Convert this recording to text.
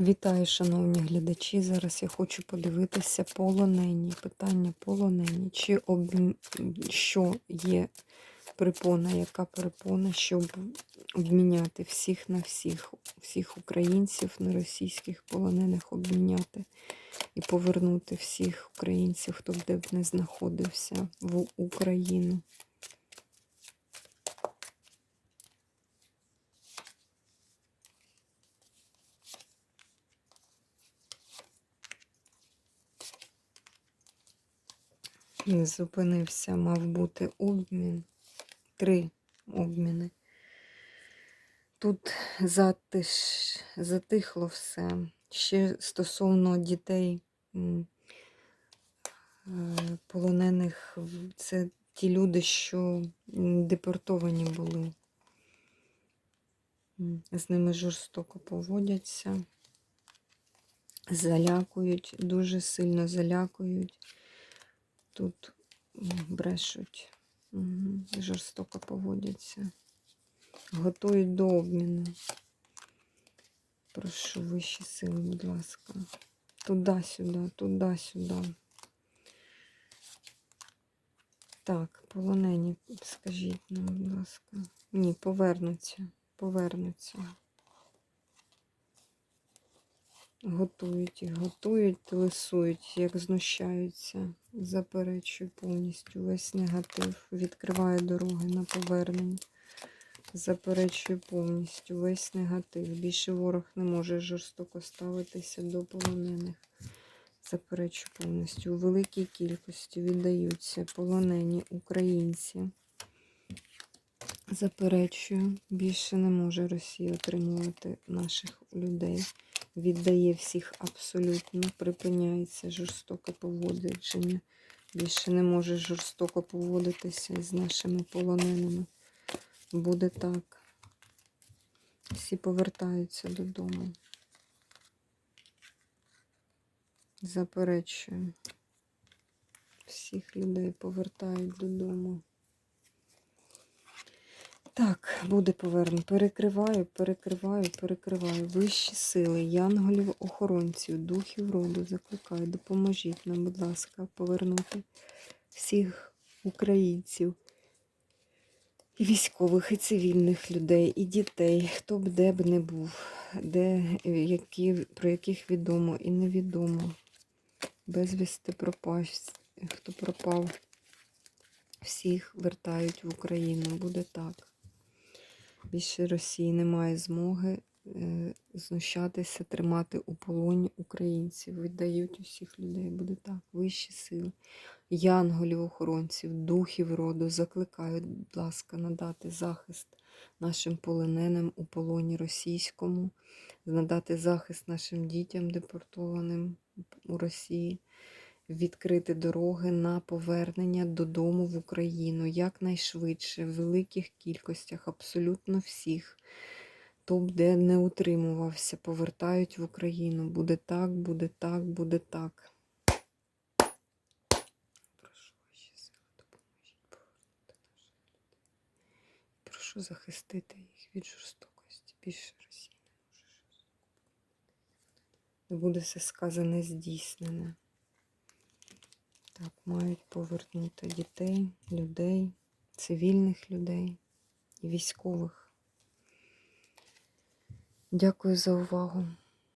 Вітаю, шановні глядачі. Зараз я хочу подивитися полонені. Питання полонені. Чи об... що є препона, яка препона, щоб обміняти всіх на всіх, всіх українців, на російських полонених обміняти і повернути всіх українців, хто б де б не знаходився в Україну. Не зупинився, мав бути обмін. Три обміни. Тут затиш, затихло все. Ще стосовно дітей е, полонених, це ті люди, що депортовані були. З ними жорстоко поводяться, залякують, дуже сильно залякують. Тут брешуть, Мгм, жорстоко поводяться. Готують до обміну. Прошу вищі сили, будь ласка. Туди-сюди, туди-сюди. Так, полонені, скажіть нам, будь ласка. Ні, повернуться. Повернуться. Готують їх, готують, лисують, як знущаються. Заперечую повністю весь негатив. Відкриваю дороги на повернення. Заперечую повністю весь негатив. Більше ворог не може жорстоко ставитися до полонених. Заперечую повністю. У великій кількості віддаються полонені українці. Заперечую, більше не може Росія отримувати наших людей. Віддає всіх абсолютно, припиняється жорстоке поводження. Більше не може жорстоко поводитися з нашими полоненими. Буде так. Всі повертаються додому. Заперечую. Всіх людей повертають додому. Так, буде повернено. Перекриваю, перекриваю, перекриваю. Вищі сили, янголів, охоронців, духів роду закликаю. Допоможіть нам, будь ласка, повернути всіх українців. І військових, і цивільних людей, і дітей, хто б де б не був, де, які, про яких відомо і невідомо. Безвісти пропасть, хто пропав, всіх вертають в Україну. Буде так. Більше Росії немає змоги е, знущатися, тримати у полоні українців. Віддають усіх людей. Буде так. Вищі сили. Янголів, охоронців, духів роду закликають, будь ласка, надати захист нашим полоненим у полоні російському, надати захист нашим дітям депортованим у Росії, відкрити дороги на повернення додому в Україну якнайшвидше, в великих кількостях, абсолютно всіх. Хто б де не утримувався, повертають в Україну. Буде так, буде так, буде так. Прошу ваші сили, допоможіть повернути наших людей. Прошу захистити їх від жорстокості. Більше Росії не може жорстоко. Не буде все сказане здійснене. Так, мають повернути дітей, людей, цивільних людей і військових. Дякую за увагу.